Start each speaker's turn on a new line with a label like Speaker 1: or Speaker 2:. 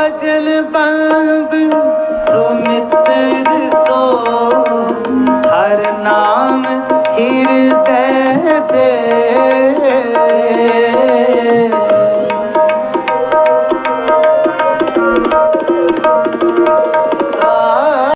Speaker 1: ਕਾਜਲ ਬੰਦ ਸੁਮਿਤਰ ਸੋ ਹਰ ਨਾਮ ਹਿਰਦੈ ਦੇ